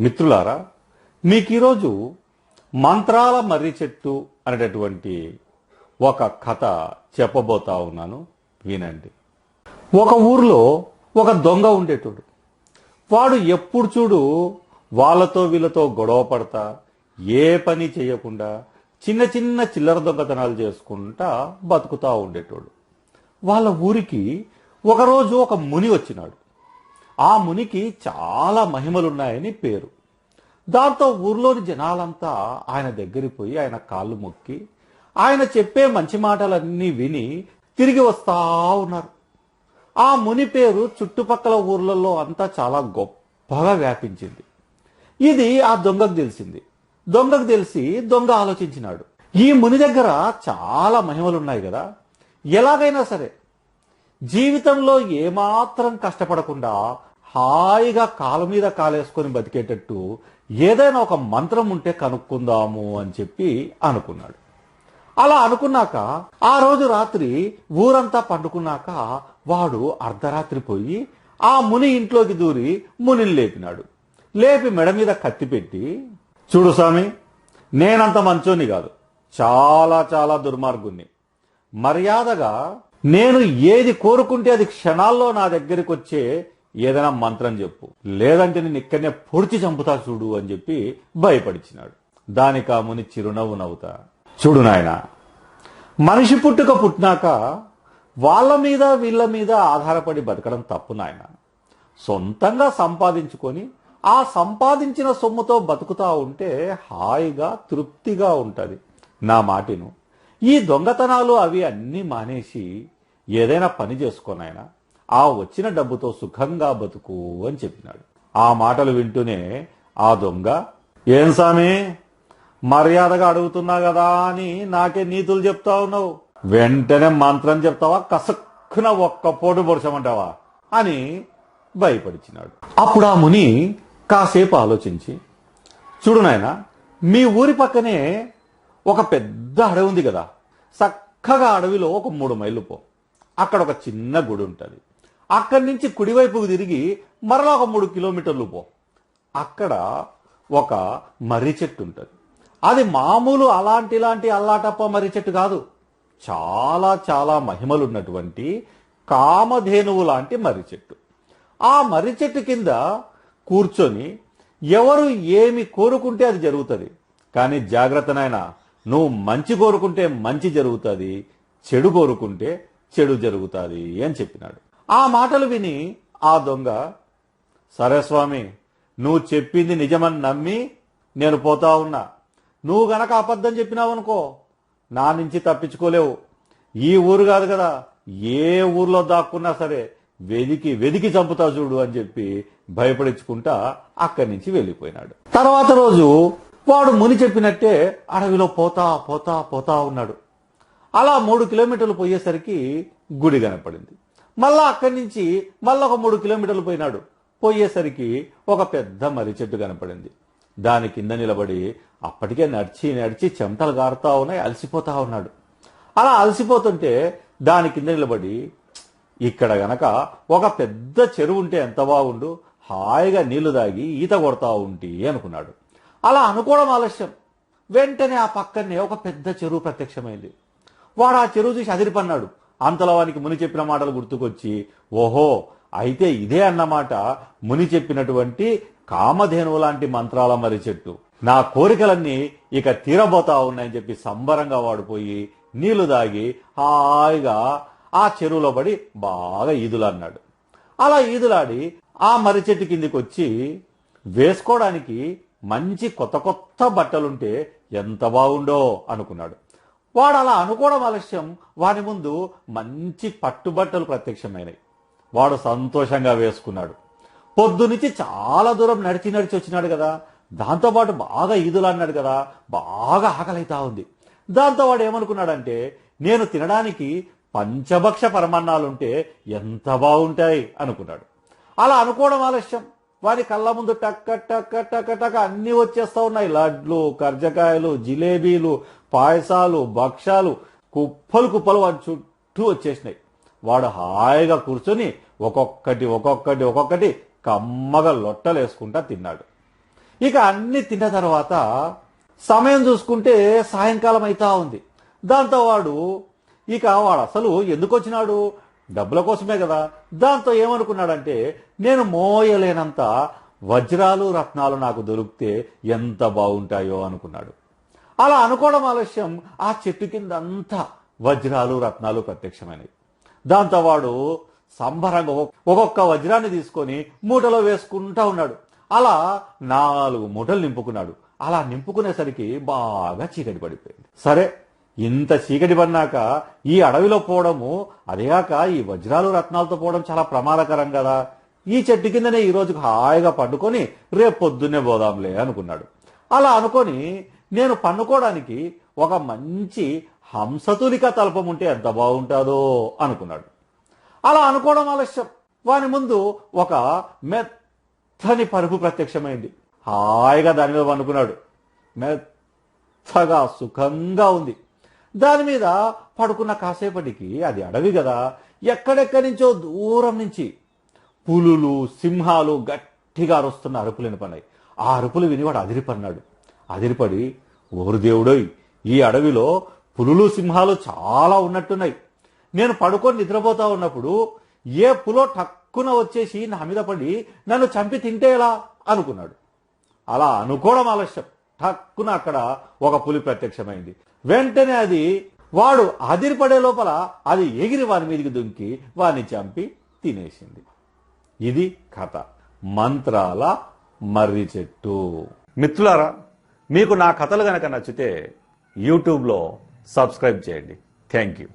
మిత్రులారా మీకు ఈరోజు మంత్రాల మర్రి చెట్టు అనేటటువంటి ఒక కథ చెప్పబోతా ఉన్నాను వినండి. ఒక ఊర్లో ఒక దొంగ ఉండేటోడు. వాడు ఎప్పుడు చూడు వాళ్ళతో వీళ్ళతో గొడవ పడతా ఏ పని చేయకుండా చిన్న చిన్న చిల్లర దొంగతనాలు చేసుకుంటా బతుకుతా ఉండేటోడు. వాళ్ళ ఊరికి ఒకరోజు ఒక ముని వచ్చినాడు. ఆ మునికి చాలా మహిమలున్నాయని పేరు. దాంతో ఊర్లోని జనాలంతా ఆయన దగ్గరికి పోయి ఆయన కాళ్ళు మొక్కి ఆయన చెప్పే మంచి మాటలన్నీ విని తిరిగి వస్తా ఉన్నారు. ఆ ముని పేరు చుట్టుపక్కల ఊర్లలో అంతా చాలా గొప్పగా వ్యాపించింది. ఇది ఆ దొంగకు తెలిసింది. దొంగకు తెలిసి దొంగ ఆలోచించినాడు. ఈ ముని దగ్గర చాలా మహిమలున్నాయి కదా. ఎలాగైనా సరే జీవితంలో ఏమాత్రం కష్టపడకుండా హాయిగా కాలు మీద కాలేసుకొని బతికేటట్టు ఏదైనా ఒక మంత్రం ఉంటే కనుక్కుందాము అని చెప్పి అనుకున్నాడు. అలా అనుకున్నాక ఆ రోజు రాత్రి ఊరంతా పండుకున్నాక వాడు అర్ధరాత్రి పోయి ఆ ముని ఇంట్లోకి దూరి మునిని లేపినాడు. లేపి మెడ మీద కత్తి పెట్టి చూడు స్వామి నేనంత మంచోని కాదు. చాలా చాలా దుర్మార్గుణ్ణి. మర్యాదగా నేను ఏది కోరుకుంటే అది క్షణాల్లో నా దగ్గరికి వచ్చే ఏదైనా మంత్రం చెప్పు. లేదంటే నేను ఇక్కడనే పొడిచి చంపుతా చూడు అని చెప్పి భయపడిచినాడు. దానికి ఆ ముని చిరునవ్వు నవ్వుతా. చూడు నాయనా మనిషి పుట్టుక పుట్టినాక వాళ్ళ మీద వీళ్ళ మీద ఆధారపడి బతకడం తప్పు నాయన. సొంతంగా సంపాదించుకొని ఆ సంపాదించిన సొమ్ముతో బతుకుతా ఉంటే హాయిగా తృప్తిగా ఉంటుంది. నా మాటిను. ఈ దొంగతనాలు అవి అన్నీ మానేసి ఏదైనా పని చేసుకోనాయన ఆ వచ్చిన డబ్బుతో సుఖంగా బతుకు అని చెప్పినాడు. ఆ మాటలు వింటూనే ఆ దొంగ ఏం సామి మర్యాదగా అడుగుతున్నా కదా అని నాకే నీతులు చెప్తా ఉన్నావు. వెంటనే మంత్రం చెప్తావా? కసక్కున ఒక్క పోటు పొడిచమంటావా? అని భయపడిచినాడు. అప్పుడు ఆ ముని కాసేపు ఆలోచించి చూడు నాయన మీ ఊరి పక్కనే ఒక పెద్ద అడవి ఉంది కదా. చక్కగా అడవిలో ఒక మూడు మైళ్ళు పో. అక్కడ ఒక చిన్న గుడి ఉంటుంది. అక్కడి నుంచి కుడివైపుకు తిరిగి మరలా ఒక మూడు కిలోమీటర్లు పో. అక్కడ ఒక మర్రి చెట్టు ఉంటుంది. అది మామూలు అలాంటి ఇలాంటి అల్లాటప్ప మర్రి చెట్టు కాదు. చాలా చాలా మహిమలున్నటువంటి కామధేనువు లాంటి మర్రి చెట్టు. ఆ మర్రి చెట్టు కింద కూర్చొని ఎవరు ఏమి కోరుకుంటే అది జరుగుతుంది. కానీ జాగ్రత్తనైనా నువ్వు మంచి కోరుకుంటే మంచి జరుగుతుంది చెడు కోరుకుంటే చెడు జరుగుతుంది అని చెప్పినాడు. ఆ మాటలు విని ఆ దొంగ సరే స్వామి నువ్వు చెప్పింది నిజమని నమ్మి నేను పోతా ఉన్నా. నువ్వు గనక అబద్ధం చెప్పినావనుకో నా నుంచి తప్పించుకోలేవు. ఈ ఊరు కాదు కదా ఏ ఊర్లో దాక్కున్నా సరే వెదికి వెదికి చంపుతా చూడు అని చెప్పి భయపడించుకుంటా అక్కడి నుంచి వెళ్ళిపోయినాడు. తర్వాత రోజు వాడు ముని చెప్పినట్టే అడవిలో పోతా పోతా పోతా ఉన్నాడు. అలా మూడు కిలోమీటర్లు పోయేసరికి గుడి కనపడింది. మళ్ళా అక్కడి నుంచి మళ్ళా ఒక మూడు కిలోమీటర్లు పోయినాడు. పోయేసరికి ఒక పెద్ద మర్రి చెట్టు కనపడింది. దాని కింద నిలబడి అప్పటికే నడిచి నడిచి చెమటలు గారుతా ఉన్నాయి అలసిపోతా ఉన్నాడు. అలా అలసిపోతుంటే దాని కింద నిలబడి ఇక్కడ గనక ఒక పెద్ద చెరువు ఉంటే ఎంత బాగుండు? హాయిగా నీళ్ళు దాగి ఈత కొడతా ఉంటి అనుకున్నాడు. అలా అనుకోవడం ఆలస్యం. వెంటనే ఆ పక్కనే ఒక పెద్ద చెరువు ప్రత్యక్షమైంది. వాడు ఆ చెరువు చూసి అదిరిపన్నాడు అంతలో వానికి ముని చెప్పిన మాటలు గుర్తుకొచ్చి ఓహో అయితే ఇదే అన్నమాట. ముని చెప్పినటువంటి కామధేనువు లాంటి మంత్రాల మరి చెట్టు. నా కోరికలన్నీ ఇక తీరబోతా ఉన్నాయని చెప్పి సంబరంగా వాడిపోయి నీళ్ళు దాగి హాయిగా ఆ చెరువులో పడి బాగా ఈదులన్నాడు. అలా ఈదులాడి ఆ మర్రి చెట్టు కిందికి వచ్చి వేసుకోవడానికి మంచి కొత్త కొత్త బట్టలుంటే ఎంత బాగుండో అనుకున్నాడు. వాడు అలా అనుకోవడం ఆలస్యం. వాని ముందు మంచి పట్టుబట్టలు ప్రత్యక్షమైనాయి. వాడు సంతోషంగా వేసుకున్నాడు. పొద్దునుంచి చాలా దూరం నడిచి నడిచి వచ్చినాడు కదా. దాంతోపాటు బాగా ఈదులు అన్నాడు కదా. బాగా ఆకలైతా ఉంది. దాంతో వాడు ఏమనుకున్నాడంటే నేను తినడానికి పంచభక్ష పరమాన్నాలుంటే ఎంత బాగుంటాయి అనుకున్నాడు. అలా అనుకోవడం ఆలస్యం. వారి కళ్ళ ముందు టక్క టక్క టక్క టక్క అన్ని వచ్చేస్తా ఉన్నాయి. లడ్లు కర్జకాయలు జిలేబీలు పాయసాలు భక్ష్యాలు కుప్పలు కుప్పలు వాడి చుట్టూ వచ్చేసినాయి. వాడు హాయిగా కూర్చొని ఒక్కొక్కటి ఒక్కొక్కటి ఒక్కొక్కటి కమ్మగా లొట్టలేసుకుంటా తిన్నాడు. ఇక అన్ని తిన్న తర్వాత సమయం చూసుకుంటే సాయంకాలం అయితా ఉంది. దాంతో వాడు ఇక వాడు అసలు ఎందుకు వచ్చినాడు? డబ్బుల కోసమే కదా. దాంతో ఏమనుకున్నాడంటే నేను మోయలేనంత వజ్రాలు రత్నాలు నాకు దొరికితే ఎంత బాగుంటాయో అనుకున్నాడు. అలా అనుకోవడం ఆలస్యం. ఆ చెట్టు కింద అంతా వజ్రాలు రత్నాలు ప్రత్యక్షమైనవి. దాంతో వాడు సంబరంగా ఒక్కొక్క వజ్రాన్ని తీసుకొని మూటలో వేసుకుంటా ఉన్నాడు. అలా నాలుగు మూటలు నింపుకున్నాడు. అలా నింపుకునేసరికి బాగా చీకటి పడిపోయింది. సరే ఇంత చీకటి పడినాక ఈ అడవిలో పోవడము అదేగాక ఈ వజ్రాలు రత్నాలతో పోవడం చాలా ప్రమాదకరం కదా. ఈ చెట్టు కిందనే ఈ రోజుకు హాయిగా పండుకొని రేపు పొద్దున్నే పోదాంలే అనుకున్నాడు. అలా అనుకొని నేను పన్నుకోవడానికి ఒక మంచి హంసతులిక తల్పం ఉంటే ఎంత బాగుంటుందో అనుకున్నాడు. అలా అనుకోవడం ఆలస్యం. వాని ముందు ఒక మెత్తని పరుపు ప్రత్యక్షమైంది. హాయిగా దాని మీద పనుకున్నాడు మెత్తగా సుఖంగా ఉంది. దాని మీద పడుకున్న కాసేపటికి అది అడవి కదా. ఎక్కడెక్కడి నుంచో దూరం నుంచి పులులు సింహాలు గట్టిగా అరుస్తున్న అరుపులు పన్నాయి ఆ అరుపులు విని వాడు అదిరిపన్నాడు అదిరిపడి ఓరు దేవుడోయ్ ఈ అడవిలో పులులు సింహాలు చాలా ఉన్నట్టున్నాయి. నేను పడుకొని నిద్రపోతా ఉన్నప్పుడు ఏ పులో టక్కున వచ్చేసి నా మీద పడి నన్ను చంపి తింటే ఎలా? అనుకున్నాడు. అలా అనుకోవడం ఆలస్యం. టక్కున అక్కడ ఒక పులి ప్రత్యక్షమైంది. వెంటనే అది వాడు అదిరిపడే లోపల అది ఎగిరి వాని మీదకి దుంకి వాని చంపి తినేసింది. ఇది కథ. మంత్రాల మర్రి చెట్టు. మిత్రులారా మీకు నా కథలు కనుక నచ్చితే యూట్యూబ్లో సబ్స్క్రైబ్ చేయండి. Thank you.